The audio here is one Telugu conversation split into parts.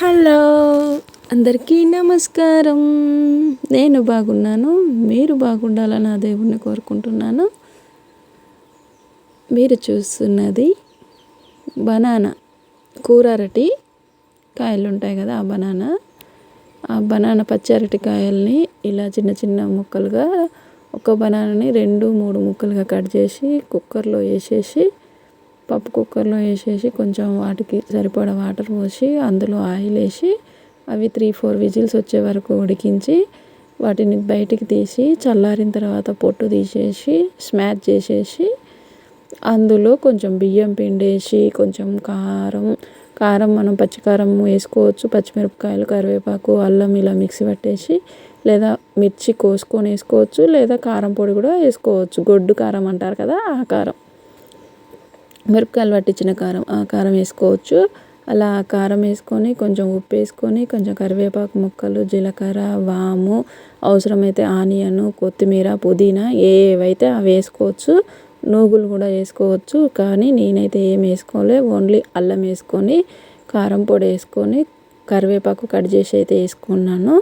హలో అందరికీ నమస్కారం. నేను బాగున్నాను మీరు బాగుండాలని ఆ దేవుణ్ణి కోరుకుంటున్నాను. మీరు చూస్తున్నది బనానా కూర అరటి కాయలు ఉంటాయి కదా ఆ బనానా. ఆ బనానా పచ్చి అరటి కాయల్ని ఇలా చిన్న చిన్న ముక్కలుగా ఒక బనానాని రెండు మూడు ముక్కలుగా కట్ చేసి కుక్కర్లో వేసేసి పప్పు కుక్కర్లో వేసేసి కొంచెం వాటికి సరిపడా వాటర్ పోసి అందులో ఆయిల్ వేసి అవి త్రీ ఫోర్ విజిల్స్ వచ్చే వరకు ఉడికించి వాటిని బయటికి తీసి చల్లారిన తర్వాత పొట్టు తీసేసి స్మాష్ చేసేసి అందులో కొంచెం బియ్యం పిండి వేసి కొంచెం కారం కారం మనం పచ్చికారం వేసుకోవచ్చు పచ్చిమిరపకాయలు కరివేపాకు అల్లం ఇలా మిక్సీ పట్టేసి లేదా మిర్చి కోసుకొని వేసుకోవచ్చు లేదా కారం పొడి కూడా వేసుకోవచ్చు. గొడ్డు కారం అంటారు కదా ఆ కారం. మిరపకాయలు పట్టించిన కారం ఆ కారం వేసుకోవచ్చు. అలా కారం వేసుకొని కొంచెం ఉప్పు వేసుకొని కొంచెం కరివేపాకు ముక్కలు జీలకర్ర వాము అవసరమైతే ఆనియన్ కొత్తిమీర పుదీనా ఏవైతే అవి వేసుకోవచ్చు. నూగులు కూడా వేసుకోవచ్చు కానీ నేనైతే ఏం వేసుకోలే. ఓన్లీ అల్లం వేసుకొని కారం పొడి వేసుకొని కరివేపాకు కట్ చేసి అయితే వేసుకున్నాను.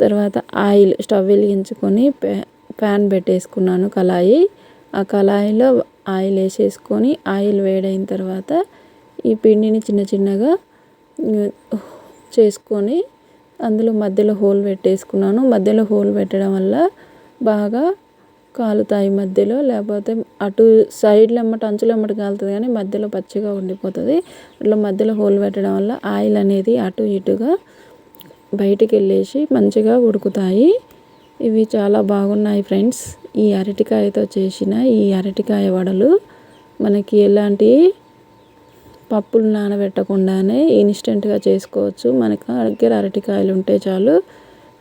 తర్వాత ఆయిల్ స్టవ్ వెలిగించుకొని ప్యాన్ పెట్టేసుకున్నాను కళాయి. ఆ కళాయిలో ఆయిల్ వేసేసుకొని ఆయిల్ వేడైన తర్వాత ఈ పిండిని చిన్న చిన్నగా చేసుకొని అందులో మధ్యలో హోల్ పెట్టేసుకున్నాను. మధ్యలో హోల్ పెట్టడం వల్ల బాగా కాలుతాయి మధ్యలో. లేకపోతే అటు సైడ్లు ఎమ్మట అంచులు ఎమ్మట కాలుతుంది కానీ మధ్యలో పచ్చిగా ఉండిపోతుంది. అట్లా మధ్యలో హోల్ పెట్టడం వల్ల ఆయిల్ అనేది అటు ఇటుగా బయటికి వెళ్ళేసి మంచిగా ఉడుకుతాయి. ఇవి చాలా బాగున్నాయి ఫ్రెండ్స్. ఈ అరటికాయతో చేసిన ఈ అరటికాయ వడలు మనకి ఎలాంటి పప్పులు నానబెట్టకుండానే ఇన్స్టెంట్గా చేసుకోవచ్చు. మనకు దగ్గర అరటికాయలు ఉంటే చాలు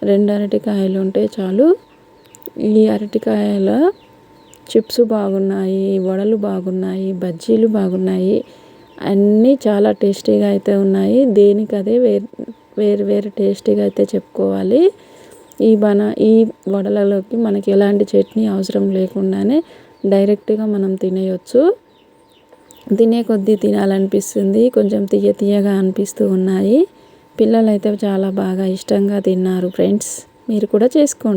రెండు అరటికాయలు ఉంటే చాలు. ఈ అరటికాయల చిప్స్ బాగున్నాయి వడలు బాగున్నాయి బజ్జీలు బాగున్నాయి అన్నీ చాలా టేస్టీగా అయితే ఉన్నాయి. దేనికి అదే వేరు వేరు వేరు టేస్టీగా అయితే చెప్పుకోవాలి. ఈ బనా ఈ వడలలోకి మనకి ఎలాంటి చట్నీ అవసరం లేకుండానే డైరెక్ట్గా మనం తినేయొచ్చు. తినే కొద్దీ తినాలనిపిస్తుంది కొంచెం తీయ తీయగా అనిపిస్తూ ఉన్నాయి. పిల్లలైతే చాలా బాగా ఇష్టంగా తిన్నారు ఫ్రెండ్స్. మీరు కూడా చేసుకోండి.